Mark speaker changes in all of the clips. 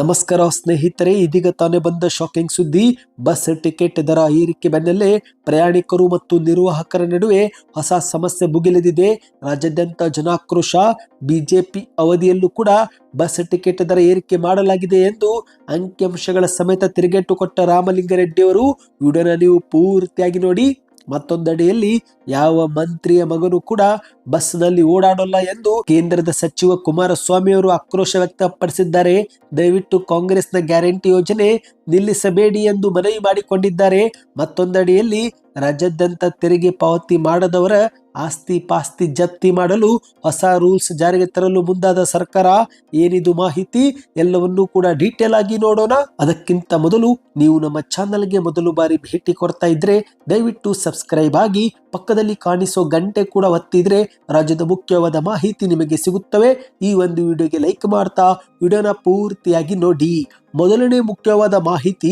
Speaker 1: ನಮಸ್ಕಾರ ಸ್ನೇಹಿತರೆ, ಇದೀಗ ತಾನೇ ಬಂದ ಶಾಕಿಂಗ್ ಸುದ್ದಿ. ಬಸ್ ಟಿಕೆಟ್ ದರ ಏರಿಕೆ ಬೆನ್ನಲ್ಲೇ ಪ್ರಯಾಣಿಕರು ಮತ್ತು ನಿರ್ವಾಹಕರ ನಡುವೆ ಹೊಸ ಸಮಸ್ಯೆ ಭುಗಿಲೆದಿದೆ. ರಾಜ್ಯಾದ್ಯಂತ ಜನಾಕ್ರೋಶ. ಬಿಜೆಪಿ ಅವಧಿಯಲ್ಲೂ ಕೂಡ ಬಸ್ ಟಿಕೆಟ್ ದರ ಏರಿಕೆ ಮಾಡಲಾಗಿದೆ ಎಂದು ಅಂಕಿಅಂಶಗಳ ಸಮೇತ ತಿರುಗೇಟು ಕೊಟ್ಟ ರಾಮಲಿಂಗರೆಡ್ಡಿಯವರು. ವಿಡಿಯೋನ ನೀವು ಪೂರ್ತಿಯಾಗಿ ನೋಡಿ. ಮತ್ತೊಂದೆಡೆಯಲ್ಲಿ ಯಾವ ಮಂತ್ರಿಯ ಮಗನು ಕೂಡ ಬಸ್ನಲ್ಲಿ ಓಡಾಡೋಲ್ಲ ಎಂದು ಕೇಂದ್ರದ ಸಚಿವ ಕುಮಾರಸ್ವಾಮಿ ಅವರು ಆಕ್ರೋಶ ವ್ಯಕ್ತಪಡಿಸಿದ್ದಾರೆ. ದಯವಿಟ್ಟು ಕಾಂಗ್ರೆಸ್ನ ಗ್ಯಾರಂಟಿ ಯೋಜನೆ ನಿಲ್ಲಿಸಬೇಡಿ ಎಂದು ಮನವಿ ಮಾಡಿಕೊಂಡಿದ್ದಾರೆ. ಮತ್ತೊಂದೆಡೆಯಲ್ಲಿ ರಾಜ್ಯಾದ್ಯಂತ ತೆರಿಗೆ ಪಾವತಿ ಮಾಡದವರ ಆಸ್ತಿ ಪಾಸ್ತಿ ಜಪ್ತಿ ಮಾಡಲು ಹೊಸ ರೂಲ್ಸ್ ಜಾರಿಗೆ ತರಲು ಮುಂದಾದ ಸರ್ಕಾರ ಏನಿದು ಮಾಹಿತಿ ಎಲ್ಲವನ್ನೂ ಕೂಡ ಡೀಟೇಲ್ ಆಗಿ ನೋಡೋಣ. ಅದಕ್ಕಿಂತ ಮೊದಲು ನೀವು ನಮ್ಮ ಚಾನಲ್ಗೆ ಮೊದಲು ಬಾರಿ ಭೇಟಿ ಕೊಡ್ತಾ ಇದ್ರೆ ದಯವಿಟ್ಟು ಸಬ್ಸ್ಕ್ರೈಬ್ ಆಗಿ ಪಕ್ಕದಲ್ಲಿ ಕಾಣಿಸೋ ಗಂಟೆ ಕೂಡ ಒತ್ತಿದ್ರೆ ರಾಜ್ಯದ ಮುಖ್ಯವಾದ ಮಾಹಿತಿ ನಿಮಗೆ ಸಿಗುತ್ತವೆ. ಈ ಒಂದು ವಿಡಿಯೋಗೆ ಲೈಕ್ ಮಾಡ್ತಾ, ವಿಡಿಯೋನ ಪೂರ್ತಿಯಾಗಿ ನೋಡಿ. ಮೊದಲನೇ ಮುಖ್ಯವಾದ ಮಾಹಿತಿ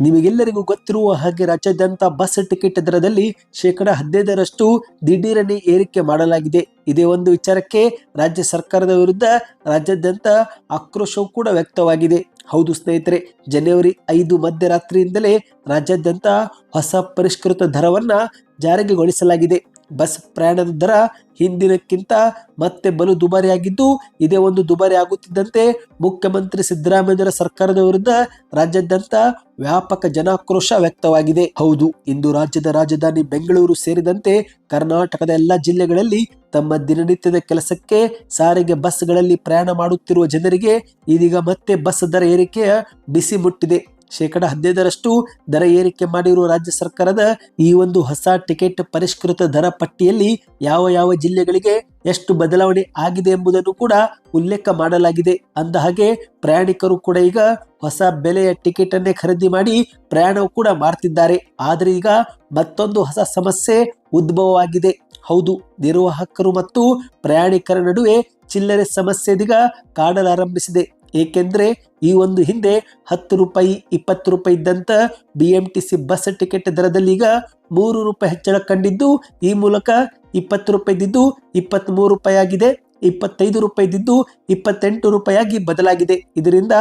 Speaker 1: ನಿಮಗೆಲ್ಲರಿಗೂ ಗೊತ್ತಿರುವ ಹಾಗೆ ರಾಜ್ಯಾದ್ಯಂತ ಬಸ್ ಟಿಕೆಟ್ ದರದಲ್ಲಿ ಶೇಕಡ ಹದಿನೈದರಷ್ಟು ದಿಢೀರನೆ ಏರಿಕೆ ಮಾಡಲಾಗಿದೆ. ಇದೇ ಒಂದು ವಿಚಾರಕ್ಕೆ ರಾಜ್ಯ ಸರ್ಕಾರದ ವಿರುದ್ಧ ರಾಜ್ಯಾದ್ಯಂತ ಆಕ್ರೋಶವೂ ಕೂಡ ವ್ಯಕ್ತವಾಗಿದೆ. ಹೌದು ಸ್ನೇಹಿತರೆ, ಜನವರಿ ಐದು ಮಧ್ಯರಾತ್ರಿಯಿಂದಲೇ ರಾಜ್ಯಾದ್ಯಂತ ಹೊಸ ಪರಿಷ್ಕೃತ ದರವನ್ನ ಜಾರಿಗೆಗೊಳಿಸಲಾಗಿದೆ ಬಸ್ ಪ್ರಯಾಣದ ದರ ಹಿಂದಿನಕ್ಕಿಂತ ಮತ್ತೆ ಬಲು ದುಬಾರಿಯಾಗಿದ್ದು, ಇದೇ ಒಂದು ದುಬಾರಿ ಆಗುತ್ತಿದ್ದಂತೆ ಮುಖ್ಯಮಂತ್ರಿ ಸಿದ್ದರಾಮಯ್ಯರ ಸರ್ಕಾರದ ವಿರುದ್ಧ ರಾಜ್ಯಾದ್ಯಂತ ವ್ಯಾಪಕ ಜನಾಕ್ರೋಶ ವ್ಯಕ್ತವಾಗಿದೆ. ಹೌದು, ಇಂದು ರಾಜ್ಯದ ರಾಜಧಾನಿ ಬೆಂಗಳೂರು ಸೇರಿದಂತೆ ಕರ್ನಾಟಕದ ಎಲ್ಲಾ ಜಿಲ್ಲೆಗಳಲ್ಲಿ ತಮ್ಮ ದಿನನಿತ್ಯದ ಕೆಲಸಕ್ಕೆ ಸಾರಿಗೆ ಬಸ್ಗಳಲ್ಲಿ ಪ್ರಯಾಣ ಮಾಡುತ್ತಿರುವ ಜನರಿಗೆ ಇದೀಗ ಮತ್ತೆ ಬಸ್ ದರ ಏರಿಕೆಯ ಬಿಸಿ ಮುಟ್ಟಿದೆ. ಶೇಕಡ ಹದಿನೈದರಷ್ಟು ದರ ಏರಿಕೆ ಮಾಡಿರುವ ರಾಜ್ಯ ಸರ್ಕಾರದ ಈ ಒಂದು ಹೊಸ ಟಿಕೆಟ್ ಪರಿಷ್ಕೃತ ದರ ಪಟ್ಟಿಯಲ್ಲಿ ಯಾವ ಯಾವ ಜಿಲ್ಲೆಗಳಿಗೆ ಎಷ್ಟು ಬದಲಾವಣೆ ಆಗಿದೆ ಎಂಬುದನ್ನು ಕೂಡ ಉಲ್ಲೇಖ ಮಾಡಲಾಗಿದೆ. ಅಂದ ಹಾಗೆ ಪ್ರಯಾಣಿಕರು ಕೂಡ ಈಗ ಹೊಸ ಬೆಲೆಯ ಟಿಕೆಟ್ ಅನ್ನೇ ಖರೀದಿ ಮಾಡಿ ಪ್ರಯಾಣವು ಕೂಡ ಮಾಡ್ತಿದ್ದಾರೆ. ಆದರೆ ಈಗ ಮತ್ತೊಂದು ಹೊಸ ಸಮಸ್ಯೆ ಉದ್ಭವವಾಗಿದೆ. ಹೌದು, ನಿರ್ವಾಹಕರು ಮತ್ತು ಪ್ರಯಾಣಿಕರ ನಡುವೆ ಚಿಲ್ಲರೆ ಸಮಸ್ಯೆ ಇದೀಗ ಕಾಡಲಾರಂಭಿಸಿದೆ. ಏಕೆಂದ್ರೆ ಈ ಒಂದು ಹಿಂದೆ ಹತ್ತು ರೂಪಾಯಿ, ಇಪ್ಪತ್ತು ರೂಪಾಯಿ ಇದ್ದಂತ B M T C bus ticket ದರದಲ್ಲಿ ಈಗ ಮೂರು ರೂಪಾಯಿ ಹೆಚ್ಚಳ ಕಂಡಿದ್ದು, ಈ ಮೂಲಕ ಇಪ್ಪತ್ತು ರೂಪಾಯಿ ಇದ್ದಿದ್ದು ಇಪ್ಪತ್ತ್ ಮೂರು ರೂಪಾಯಿ ಆಗಿದೆ, ಇಪ್ಪತ್ತೈದು ರೂಪಾಯಿ ಇದ್ದಿದ್ದು ಇಪ್ಪತ್ತೆಂಟು ರೂಪಾಯಿಯಾಗಿ ಬದಲಾಗಿದೆ. ಇದರಿಂದ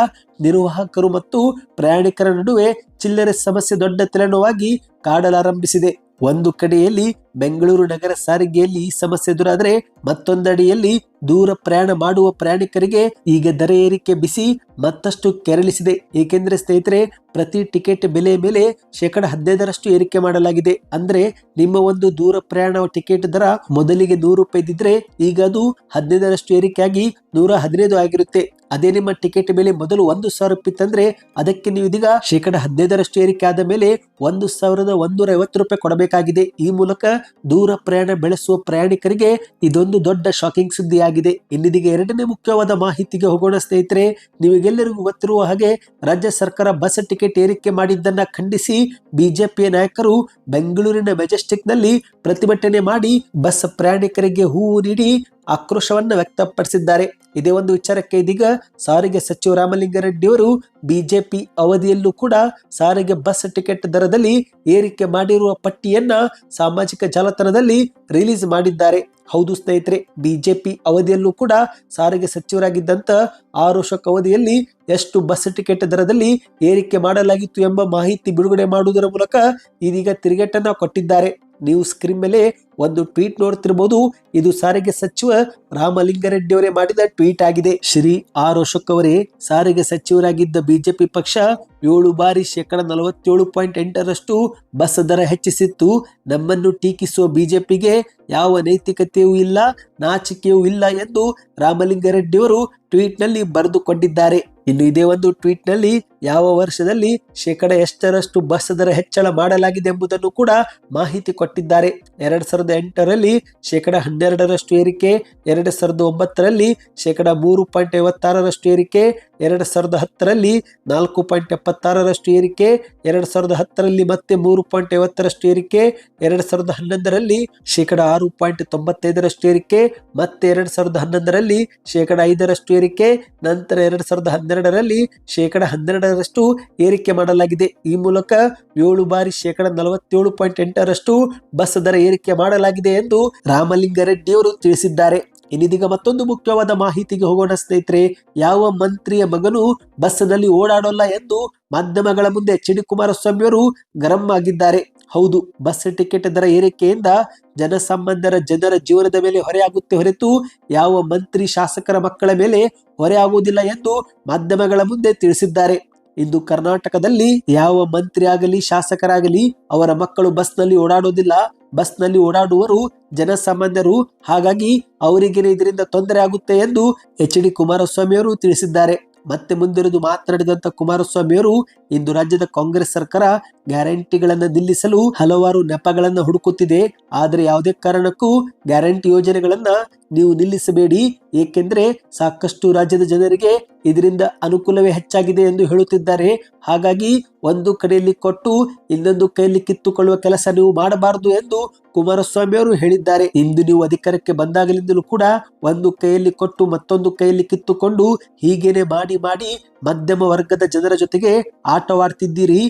Speaker 1: ನಿರ್ವಾಹಕರು ಮತ್ತು ಪ್ರಯಾಣಿಕರ ನಡುವೆ ಚಿಲ್ಲರೆ ಸಮಸ್ಯೆ ದೊಡ್ಡ ತಲೆನೋವಾಗಿ ಕಾಡಲಾರಂಭಿಸಿದೆ. ಒಂದು ಕಡೆಯಲ್ಲಿ ಬೆಂಗಳೂರು ನಗರ ಸಾರಿಗೆಯಲ್ಲಿ ಈ ಸಮಸ್ಯೆ ಎದುರಾದರೆ ಮತ್ತೊಂದಡಿಯಲ್ಲಿ ದೂರ ಪ್ರಯಾಣ ಮಾಡುವ ಪ್ರಯಾಣಿಕರಿಗೆ ಈಗ ದರ ಏರಿಕೆ ಬಿಸಿ ಮತ್ತಷ್ಟು ಕೆರಳಿಸಿದೆ. ಏಕೆಂದರೆ ಸ್ನೇಹಿತರೆ, ಪ್ರತಿ ಟಿಕೆಟ್ ಬೆಲೆ ಮೇಲೆ ಶೇಕಡ ಹದಿನೈದರಷ್ಟು ಏರಿಕೆ ಮಾಡಲಾಗಿದೆ. ಅಂದ್ರೆ ನಿಮ್ಮ ಒಂದು ದೂರ ಪ್ರಯಾಣ ಟಿಕೆಟ್ ದರ ಮೊದಲಿಗೆ ನೂರು ರೂಪಾಯಿ ಇದ್ದಿದ್ರೆ ಈಗ ಅದು ಹದಿನೈದರಷ್ಟು ಏರಿಕೆಯಾಗಿ ನೂರ ಹದಿನೈದು ಆಗಿರುತ್ತೆ. ಅದೇ ನಿಮ್ಮ ಟಿಕೆಟ್ ಬೆಲೆ ಮೊದಲು ಒಂದು ಸಾವಿರ ರೂಪಾಯಿ ತಂದ್ರೆ ಅದಕ್ಕೆ ನೀವು ಇದೀಗ ಶೇಕಡ ಹದಿನೈದರಷ್ಟು ಏರಿಕೆ ಆದ ಮೇಲೆ ಒಂದು ಸಾವಿರದ ಒಂದೂರ ಐವತ್ತು ರೂಪಾಯಿ ಕೊಡಬೇಕಾಗಿದೆ. ಈ ಮೂಲಕ ದೂರ ಪ್ರಯಾಣ ಬೆಳೆಸುವ ಪ್ರಯಾಣಿಕರಿಗೆ ಇದೊಂದು ದೊಡ್ಡ ಶಾಕಿಂಗ್ ಸುದ್ದಿಯಾಗಿದೆ. ಇನ್ನಿದಿಗೆ ಎರಡನೇ ಮುಖ್ಯವಾದ ಮಾಹಿತಿಗೆ ಹೋಗೋಣ ಸ್ನೇಹಿತರೆ ನಿಮಗೆಲ್ಲರಿಗೂ ಗೊತ್ತಿರುವ ಹಾಗೆ ರಾಜ್ಯ ಸರ್ಕಾರ ಬಸ್ ಟಿಕೆಟ್ ಏರಿಕೆ ಮಾಡಿದ್ದನ್ನ ಖಂಡಿಸಿ ಬಿಜೆಪಿಯ ನಾಯಕರು ಬೆಂಗಳೂರಿನ ಮೆಜೆಸ್ಟಿಕ್ನಲ್ಲಿ ಪ್ರತಿಭಟನೆ ಮಾಡಿ ಬಸ್ ಪ್ರಯಾಣಿಕರಿಗೆ ಹೂವು ನೀಡಿ ಆಕ್ರೋಶವನ್ನ ವ್ಯಕ್ತಪಡಿಸಿದ್ದಾರೆ. ಇದೇ ಒಂದು ವಿಚಾರಕ್ಕೆ ಇದೀಗ ಸಾರಿಗೆ ಸಚಿವ ರಾಮಲಿಂಗಾರೆಡ್ಡಿಯವರು ಬಿಜೆಪಿ ಅವಧಿಯಲ್ಲೂ ಕೂಡ ಸಾರಿಗೆ ಬಸ್ ಟಿಕೆಟ್ ದರದಲ್ಲಿ ಏರಿಕೆ ಮಾಡಿರುವ ಪಟ್ಟಿಯನ್ನ ಸಾಮಾಜಿಕ ಜಾಲತಾಣದಲ್ಲಿ ರಿಲೀಸ್ ಮಾಡಿದ್ದಾರೆ. ಹೌದು ಸ್ನೇಹಿತರೆ, ಬಿಜೆಪಿ ಅವಧಿಯಲ್ಲೂ ಕೂಡ ಸಾರಿಗೆ ಸಚಿವರಾಗಿದ್ದಂತ ಆರು ವರ್ಷಕ ಅವಧಿಯಲ್ಲಿ ಎಷ್ಟು ಬಸ್ ಟಿಕೆಟ್ ದರದಲ್ಲಿ ಏರಿಕೆ ಮಾಡಲಾಗಿತ್ತು ಎಂಬ ಮಾಹಿತಿ ಬಿಡುಗಡೆ ಮಾಡುವುದರ ಮೂಲಕ ಇದೀಗ ತಿರುಗೇಟನ್ನ ಕೊಟ್ಟಿದ್ದಾರೆ. ನೀವು ಸ್ಕ್ರೀನ್ ಮೇಲೆ ಒಂದು ಟ್ವೀಟ್ ನೋಡ್ತಿರ್ಬೋದು. ಇದು ಸಾರಿಗೆ ಸಚಿವ ರಾಮಲಿಂಗಾರೆಡ್ಡಿ ಅವರೇ ಮಾಡಿದ ಟ್ವೀಟ್ ಆಗಿದೆ. ಶ್ರೀ ಆರ್ ಅಶೋಕ್ ಅವರೇ, ಸಾರಿಗೆ ಸಚಿವರಾಗಿದ್ದ ಬಿಜೆಪಿ ಪಕ್ಷ ಏಳು ಬಾರಿ ಶೇಕಡ ನಲವತ್ತೇಳು ಪಾಯಿಂಟ್ ಎಂಟರಷ್ಟು ಬಸ್ ದರ ಹೆಚ್ಚಿಸಿತ್ತು. ನಮ್ಮನ್ನು ಟೀಕಿಸುವ ಬಿಜೆಪಿಗೆ ಯಾವ ನೈತಿಕತೆಯೂ ಇಲ್ಲ, ನಾಚಿಕೆಯೂ ಇಲ್ಲ ಎಂದು ರಾಮಲಿಂಗಾರೆಡ್ಡಿ ಅವರು ಟ್ವೀಟ್ನಲ್ಲಿ ಬರೆದುಕೊಂಡಿದ್ದಾರೆ. ಇನ್ನು ಇದೇ ಒಂದು ಟ್ವೀಟ್ನಲ್ಲಿ ಯಾವ ವರ್ಷದಲ್ಲಿ ಶೇಕಡ ಎಷ್ಟರಷ್ಟು ಬಸ್ ದರ ಹೆಚ್ಚಳ ಮಾಡಲಾಗಿದೆ ಎಂಬುದನ್ನು ಕೂಡ ಮಾಹಿತಿ ಕೊಟ್ಟಿದ್ದಾರೆ. ಎರಡ್ ಸಾವಿರದ ಎಂಟರಲ್ಲಿ ಶೇಕಡ ಹನ್ನೆರಡರಷ್ಟು ಏರಿಕೆ, ಎರಡ್ ಸಾವಿರದ ಒಂಬತ್ತರಲ್ಲಿ ಶೇಕಡ ಮೂರು ಪಾಯಿಂಟ್ ಐವತ್ತಾರರಷ್ಟು ಏರಿಕೆ, ಎರಡ್ ಸಾವಿರದ ಹತ್ತರಲ್ಲಿ ನಾಲ್ಕು ಪಾಯಿಂಟ್ ಎಪ್ಪತ್ತಾರರಷ್ಟು ಏರಿಕೆ, ಎರಡ್ ಸಾವಿರದ ಹತ್ತರಲ್ಲಿ ಮತ್ತೆ ಮೂರು ಪಾಯಿಂಟ್ ಐವತ್ತರಷ್ಟು ಏರಿಕೆ, ಎರಡ್ ಸಾವಿರದ ಹನ್ನೊಂದರಲ್ಲಿ ಶೇಕಡ ಆರು ಪಾಯಿಂಟ್ ತೊಂಬತ್ತೈದರಷ್ಟು ಏರಿಕೆ, ಮತ್ತೆ ಎರಡ್ ಸಾವಿರದ ಹನ್ನೊಂದರಲ್ಲಿ ಶೇಕಡ ಐದರಷ್ಟು ಏರಿಕೆ, ನಂತರ ಎರಡ್ ಸಾವಿರದ ಹನ್ನೆರಡರಲ್ಲಿ ಶೇಕಡ ಹನ್ನೆರಡರಷ್ಟು ಏರಿಕೆ ಮಾಡಲಾಗಿದೆ. ಈ ಮೂಲಕ ಏಳು ಬಾರಿ ಶೇಕಡ ನಲವತ್ತೇಳು ಪಾಯಿಂಟ್ ಎಂಟರಷ್ಟು ಬಸ್ ದರ ಏರಿಕೆ ಮಾಡಲಾಗಿದೆ ಎಂದು ರಾಮಲಿಂಗಾರೆಡ್ಡಿಯವರು ತಿಳಿಸಿದ್ದಾರೆ. ಇನ್ನಿದೀಗ ಮತ್ತೊಂದು ಮುಖ್ಯವಾದ ಮಾಹಿತಿಗೆ ಹೋಗೋಣ ಸ್ನೇಹಿತರೆ, ಯಾವ ಮಂತ್ರಿಯ ಮಗನು ಬಸ್ನಲ್ಲಿ ಓಡಾಡೋಲ್ಲ ಎಂದು ಮಾಧ್ಯಮಗಳ ಮುಂದೆ ಎಚ್ ಡಿ ಕುಮಾರಸ್ವಾಮಿ ಅವರು ಗರಂ ಆಗಿದ್ದಾರೆ. ಹೌದು, ಬಸ್ ಟಿಕೆಟ್ ದರ ಏರಿಕೆಯಿಂದ ಜನಸಂಬಂಧರ ಜನರ ಜೀವನದ ಮೇಲೆ ಹೊರೆಯಾಗುತ್ತೆ ಹೊರತು ಯಾವ ಮಂತ್ರಿ, ಶಾಸಕರ ಮಕ್ಕಳ ಮೇಲೆ ಹೊರೆಯಾಗುವುದಿಲ್ಲ ಎಂದು ಮಾಧ್ಯಮಗಳ ಮುಂದೆ ತಿಳಿಸಿದ್ದಾರೆ. ಇಂದು ಕರ್ನಾಟಕದಲ್ಲಿ ಯಾವ ಮಂತ್ರಿ ಆಗಲಿ, ಶಾಸಕರಾಗಲಿ ಅವರ ಮಕ್ಕಳು ಬಸ್ನಲ್ಲಿ ಓಡಾಡೋದಿಲ್ಲ ಬಸ್ನಲ್ಲಿ ಓಡಾಡುವರು ಜನಸಾಮಾನ್ಯರು ಹಾಗಾಗಿ ಅವರಿಗೆ ಇದರಿಂದ ತೊಂದರೆ ಆಗುತ್ತೆ ಎಂದು ಎಚ್ ಡಿ ಕುಮಾರಸ್ವಾಮಿ ಅವರು ತಿಳಿಸಿದ್ದಾರೆ. ಮತ್ತೆ ಮುಂದಿರುವುದು ಮಾತನಾಡಿದಂತ ಕುಮಾರಸ್ವಾಮಿ ಅವರು, ಇಂದು ರಾಜ್ಯದ ಕಾಂಗ್ರೆಸ್ ಸರ್ಕಾರ ಗ್ಯಾರಂಟಿಗಳನ್ನ ನಿಲ್ಲಿಸಲು ಹಲವಾರು ನೆಪಗಳನ್ನು ಹುಡುಕುತ್ತಿದೆ. ಆದರೆ ಯಾವುದೇ ಕಾರಣಕ್ಕೂ ಗ್ಯಾರಂಟಿ ಯೋಜನೆಗಳನ್ನ ನೀವು ನಿಲ್ಲಿಸಬೇಡಿ. ಏಕೆಂದರೆ ಸಾಕಷ್ಟು ರಾಜ್ಯದ ಜನರಿಗೆ ಇದರಿಂದ ಅನುಕೂಲವೇ ಹೆಚ್ಚಾಗಿದೆ ಎಂದು ಹೇಳುತ್ತಿದ್ದಾರೆ. ಹಾಗಾಗಿ ಒಂದು ಕಡೆಯಲ್ಲಿ ಕೊಟ್ಟು ಇನ್ನೊಂದು ಕೈಯಲ್ಲಿ ಕಿತ್ತುಕೊಳ್ಳುವ ಕೆಲಸ ನೀವು ಮಾಡಬಾರದು ಎಂದು ಕುಮಾರಸ್ವಾಮಿ ಅವರು ಹೇಳಿದ್ದಾರೆ. ಇಂದು ನೀವು ಅಧಿಕಾರಕ್ಕೆ ಬಂದಾಗಲಿಂದಲೂ ಕೂಡ ಒಂದು ಕೈಯಲ್ಲಿ ಕೊಟ್ಟು ಮತ್ತೊಂದು ಕೈಯಲ್ಲಿ ಕಿತ್ತುಕೊಂಡು ಹೀಗೇನೆ ಮಾಡಿ ಮಾಡಿ ಮಧ್ಯಮ ವರ್ಗದ ಜನರ ಜೊತೆಗೆ ಆಟವಾಡ್ತಿದ್ದೀರಿ.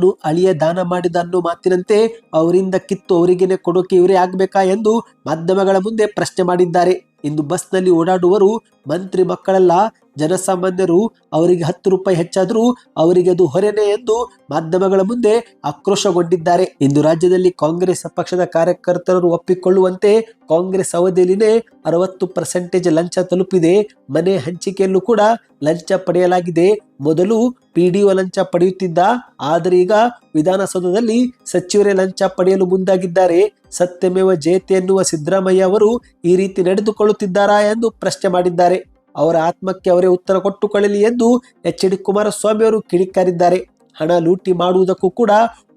Speaker 1: ಅತ್ತೆದನ್ನು ಅಳಿಯ ದಾನ ಮಾಡಿದ ಅನ್ನೋ ಮಾತಿನಂತೆ ಅವರಿಂದ ಕಿತ್ತು ಅವರಿಗೇನೆ ಕೊಡೋಕೆ ಇವರೇ ಆಗ್ಬೇಕಾ ಎಂದು ಮಾಧ್ಯಮಗಳ ಮುಂದೆ ಪ್ರಶ್ನೆ ಮಾಡಿದ್ದಾರೆ. ಇಂದು ಬಸ್ನಲ್ಲಿ ಓಡಾಡುವರು ಮಂತ್ರಿ ಮಕ್ಕಳೆಲ್ಲ, ಜನಸಾಮಾನ್ಯರು, ಅವರಿಗೆ ಹತ್ತು ರೂಪಾಯಿ ಹೆಚ್ಚಾದರೂ ಅವರಿಗೆ ಅದು ಹೊರೆನೆ ಎಂದು ಮಾಧ್ಯಮಗಳ ಮುಂದೆ ಆಕ್ರೋಶಗೊಂಡಿದ್ದಾರೆ. ಇಂದು ರಾಜ್ಯದಲ್ಲಿ ಕಾಂಗ್ರೆಸ್ ಪಕ್ಷದ ಕಾರ್ಯಕರ್ತರನ್ನು ಒಪ್ಪಿಕೊಳ್ಳುವಂತೆ ಕಾಂಗ್ರೆಸ್ ಅವಧಿಯಲ್ಲಿನೇ ಅರವತ್ತು ಪರ್ಸೆಂಟೇಜ್ ಲಂಚ ತಲುಪಿದೆ. ಮನೆ ಹಂಚಿಕೆಯಲ್ಲೂ ಕೂಡ ಲಂಚ ಪಡೆಯಲಾಗಿದೆ. ಮೊದಲು ಪಿಡಿಒ ಲಂಚ ಪಡೆಯುತ್ತಿದ್ದ, ಆದರೆ ಈಗ ವಿಧಾನಸೌಧದಲ್ಲಿ ಸಚಿವರೇ ಲಂಚ ಪಡೆಯಲು ಮುಂದಾಗಿದ್ದಾರೆ. ಸತ್ಯಮೇವ ಜಯತೆ ಎನ್ನುವ ಸಿದ್ದರಾಮಯ್ಯ ಅವರು ಈ ರೀತಿ ನಡೆದುಕೊಳ್ಳುತ್ತಿದ್ದಾರಾ ಎಂದು ಪ್ರಶ್ನೆ ಮಾಡಿದ್ದಾರೆ. ಅವರ ಆತ್ಮಕ್ಕೆ ಅವರೇ ಉತ್ತರ ಕೊಟ್ಟುಕೊಳ್ಳಲಿ ಎಂದು ಎಚ್ ಡಿ ಕುಮಾರಸ್ವಾಮಿ ಅವರು ಕಿಡಿಕಾರಿದ್ದಾರೆ. ಹಣ ಲೂಟಿ ಮಾಡುವುದಕ್ಕೂ ಕೂಡ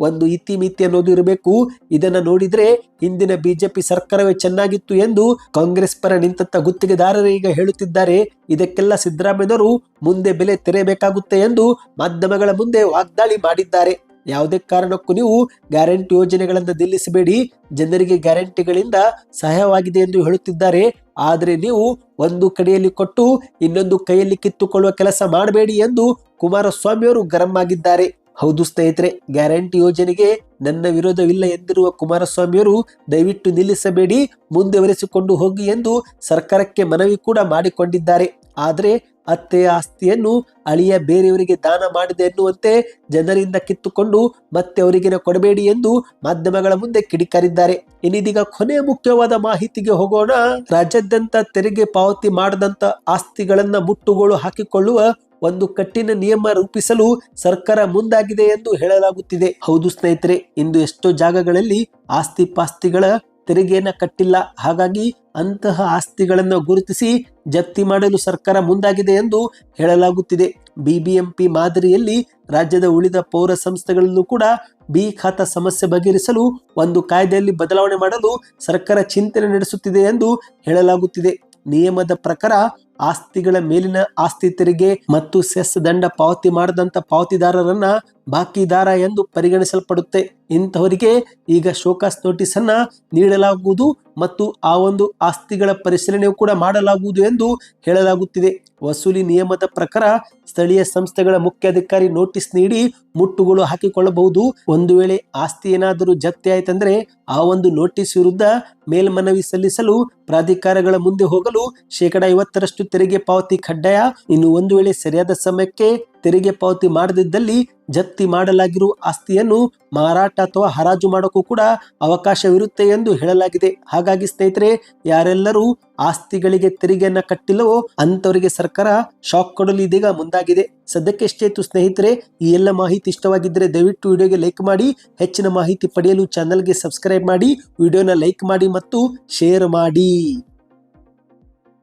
Speaker 1: ಒಂದು ಇತಿಮಿತಿ ಅನ್ನೋದು ಇರಬೇಕು. ಇದನ್ನ ನೋಡಿದ್ರೆ ಹಿಂದಿನ ಬಿಜೆಪಿ ಸರ್ಕಾರವೇ ಚೆನ್ನಾಗಿತ್ತು ಎಂದು ಕಾಂಗ್ರೆಸ್ ಪರ ನಿಂತ ಗುತ್ತಿಗೆದಾರರು ಈಗ ಹೇಳುತ್ತಿದ್ದಾರೆ. ಇದಕ್ಕೆಲ್ಲ ಸಿದ್ದರಾಮಯ್ಯನವರು ಮುಂದೆ ಬೆಲೆ ತೆರೆಯಬೇಕಾಗುತ್ತೆ ಎಂದು ಮಾಧ್ಯಮಗಳ ಮುಂದೆ ವಾಗ್ದಾಳಿ ಮಾಡಿದ್ದಾರೆ. ಯಾವುದೇ ಕಾರಣಕ್ಕೂ ನೀವು ಗ್ಯಾರಂಟಿ ಯೋಜನೆಗಳನ್ನು ನಿಲ್ಲಿಸಬೇಡಿ. ಜನರಿಗೆ ಗ್ಯಾರಂಟಿಗಳಿಂದ ಸಹಾಯವಾಗಿದೆ ಎಂದು ಹೇಳುತ್ತಿದ್ದಾರೆ. ಆದರೆ ನೀವು ಒಂದು ಕಡೆಯಲ್ಲಿ ಕೊಟ್ಟು ಇನ್ನೊಂದು ಕೈಯಲ್ಲಿ ಕಿತ್ತುಕೊಳ್ಳುವ ಕೆಲಸ ಮಾಡಬೇಡಿ ಎಂದು ಕುಮಾರಸ್ವಾಮಿ ಅವರು ಗರಂ ಆಗಿದ್ದಾರೆ. ಹೌದು ಸ್ನೇಹಿತರೆ, ಗ್ಯಾರಂಟಿ ಯೋಜನೆಗೆ ನನ್ನ ವಿರೋಧವಿಲ್ಲ ಎಂದಿರುವ ಕುಮಾರಸ್ವಾಮಿಯವರು ದಯವಿಟ್ಟು ನಿಲ್ಲಿಸಬೇಡಿ, ಮುಂದುವರೆಸಿಕೊಂಡು ಹೋಗಿ ಎಂದು ಸರ್ಕಾರಕ್ಕೆ ಮನವಿ ಕೂಡ ಮಾಡಿಕೊಂಡಿದ್ದಾರೆ. ಆದರೆ ಅತ್ತೆಯ ಆಸ್ತಿಯನ್ನು ಅಳಿಯ ಬೇರೆಯವರಿಗೆ ದಾನ ಮಾಡಿದೆ ಎನ್ನುವಂತೆ ಜನರಿಂದ ಕಿತ್ತುಕೊಂಡು ಮತ್ತೆ ಅವರಿಗೆ ಕೊಡಬೇಡಿ ಎಂದು ಮಾಧ್ಯಮಗಳ ಮುಂದೆ ಕಿಡಿಕಾರಿದ್ದಾರೆ. ಇನ್ನಿದೀಗ ಕೊನೆಯ ಮುಖ್ಯವಾದ ಮಾಹಿತಿಗೆ ಹೋಗೋಣ. ರಾಜ್ಯಾದ್ಯಂತ ತೆರಿಗೆ ಪಾವತಿ ಮಾಡದಂತ ಆಸ್ತಿಗಳನ್ನ ಮುಟ್ಟುಗೋಳು ಹಾಕಿಕೊಳ್ಳುವ ಒಂದು ಕಟ್ಟಿನ ನಿಯಮ ರೂಪಿಸಲು ಸರ್ಕಾರ ಮುಂದಾಗಿದೆ ಎಂದು ಹೇಳಲಾಗುತ್ತಿದೆ. ಹೌದು ಸ್ನೇಹಿತರೆ, ಇಂದು ಎಷ್ಟೋ ಜಾಗಗಳಲ್ಲಿ ಆಸ್ತಿ ಪಾಸ್ತಿಗಳ ತೆರಿಗೆಯನ್ನ ಕಟ್ಟಿಲ್ಲ. ಹಾಗಾಗಿ ಅಂತಹ ಆಸ್ತಿಗಳನ್ನು ಗುರುತಿಸಿ ಜಪ್ತಿ ಮಾಡಲು ಸರ್ಕಾರ ಮುಂದಾಗಿದೆ ಎಂದು ಹೇಳಲಾಗುತ್ತಿದೆ. ಬಿಬಿಎಂಪಿ ಮಾದರಿಯಲ್ಲಿ ರಾಜ್ಯದ ಉಳಿದ ಪೌರ ಸಂಸ್ಥೆಗಳಲ್ಲೂ ಕೂಡ ಬಿ ಖಾತಾ ಸಮಸ್ಯೆ ಬಗೆಹರಿಸಲು ಒಂದು ಕಾಯ್ದೆಯಲ್ಲಿ ಬದಲಾವಣೆ ಮಾಡಲು ಸರ್ಕಾರ ಚಿಂತನೆ ನಡೆಸುತ್ತಿದೆ ಎಂದು ಹೇಳಲಾಗುತ್ತಿದೆ. ನಿಯಮದ ಪ್ರಕಾರ ಆಸ್ತಿಗಳ ಮೇಲಿನ ಆಸ್ತಿ ತೆರಿಗೆ ಮತ್ತು ಸೆಸ್ ದಂಡ ಪಾವತಿ ಮಾಡದಂತ ಪಾವತಿದಾರರನ್ನ ಬಾಕಿದಾರ ಎಂದು ಪರಿಗಣಿಸಲ್ಪಡುತ್ತೆ. ಇಂತಹವರಿಗೆ ಈಗ ಶೋಕಾಸ್ ನೋಟಿಸ್ ಅನ್ನ ನೀಡಲಾಗುವುದು ಮತ್ತು ಆ ಒಂದು ಆಸ್ತಿಗಳ ಪರಿಶೀಲನೆಯೂ ಕೂಡ ಮಾಡಲಾಗುವುದು ಎಂದು ಹೇಳಲಾಗುತ್ತಿದೆ. ವಸೂಲಿ ನಿಯಮದ ಪ್ರಕಾರ ಸ್ಥಳೀಯ ಸಂಸ್ಥೆಗಳ ಮುಖ್ಯಾಧಿಕಾರಿ ನೋಟಿಸ್ ನೀಡಿ ಮುಟ್ಟುಗಳು ಹಾಕಿಕೊಳ್ಳಬಹುದು. ಒಂದು ವೇಳೆ ಆಸ್ತಿ ಏನಾದರೂ ಜಪ್ತಿ ಆಯ್ತಂದ್ರೆ ಆ ಒಂದು ನೋಟಿಸ್ ವಿರುದ್ಧ ಮೇಲ್ಮನವಿ ಸಲ್ಲಿಸಲು ಪ್ರಾಧಿಕಾರಗಳ ಮುಂದೆ ಹೋಗಲು ಶೇಕಡ ಐವತ್ತರಷ್ಟು ತೆರಿಗೆ ಪಾವತಿ ಕಡ್ಡಾಯ. ಇನ್ನು ಒಂದು ವೇಳೆ ಸರಿಯಾದ ಸಮಯಕ್ಕೆ ತೆರಿಗೆ ಪಾವತಿ ಮಾಡದಿದ್ದಲ್ಲಿ ಜಪ್ತಿ ಮಾಡಲಾಗಿರುವ ಆಸ್ತಿಯನ್ನು ಮಾರಾಟ ಅಥವಾ ಹರಾಜು ಮಾಡೋಕ್ಕೂ ಕೂಡ ಅವಕಾಶವಿರುತ್ತೆ ಎಂದು ಹೇಳಲಾಗಿದೆ. ಹಾಗಾಗಿ ಸ್ನೇಹಿತರೆ, ಯಾರೆಲ್ಲರೂ ಆಸ್ತಿಗಳಿಗೆ ತೆರಿಗೆಯನ್ನ ಕಟ್ಟಿಲ್ಲವೋ ಅಂತವರಿಗೆ ಸರ್ಕಾರ ಶಾಕ್ ಕೊಡಲು ಇದೀಗ ಮುಂದಾಗಿದೆ. ಸದ್ಯಕ್ಕೆ ಎಷ್ಟೇ ಇತ್ತು ಸ್ನೇಹಿತರೆ, ಈ ಎಲ್ಲ ಮಾಹಿತಿ ಇಷ್ಟವಾಗಿದ್ದರೆ ದಯವಿಟ್ಟು ವಿಡಿಯೋಗೆ ಲೈಕ್ ಮಾಡಿ, ಹೆಚ್ಚಿನ ಮಾಹಿತಿ ಪಡೆಯಲು ಚಾನಲ್ಗೆ ಸಬ್ಸ್ಕ್ರೈಬ್ ಮಾಡಿ, ವಿಡಿಯೋನ ಲೈಕ್ ಮಾಡಿ ಮತ್ತು ಶೇರ್ ಮಾಡಿ.